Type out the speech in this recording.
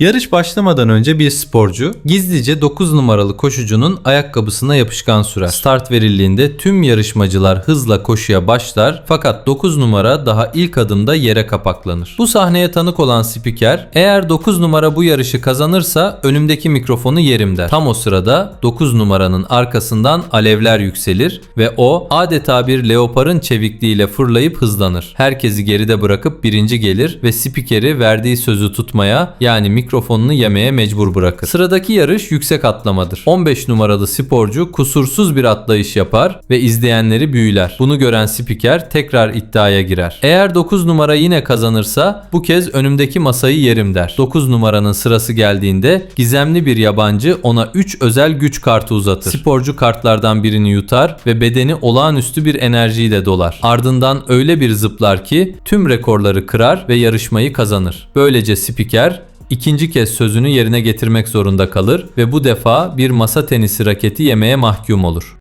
Yarış başlamadan önce bir sporcu gizlice 9 numaralı koşucunun ayakkabısına yapışkan sürer. Start verildiğinde tüm yarışmacılar hızla koşuya başlar fakat 9 numara daha ilk adımda yere kapaklanır. Bu sahneye tanık olan spiker eğer 9 numara bu yarışı kazanırsa önümdeki mikrofonu yerim der. Tam o sırada 9 numaranın arkasından alevler yükselir ve o adeta bir leoparın çevikliğiyle fırlayıp hızlanır. Herkesi geride bırakıp birinci gelir ve spikeri verdiği sözü tutmaya yani mikrofonunu yemeye mecbur bırakır. Sıradaki yarış yüksek atlamadır. 15 numaralı sporcu kusursuz bir atlayış yapar ve izleyenleri büyüler. Bunu gören spiker tekrar iddiaya girer. Eğer 9 numara yine kazanırsa bu kez önümdeki masayı yerim der. 9 numaranın sırası geldiğinde gizemli bir yabancı ona 3 özel güç kartı uzatır. Sporcu kartlardan birini yutar ve bedeni olağanüstü bir enerjiyle dolar. Ardından öyle bir zıplar ki tüm rekorları kırar ve yarışmayı kazanır. Böylece spiker ikinci kez sözünü yerine getirmek zorunda kalır ve bu defa bir masa tenisi raketi yemeye mahkum olur.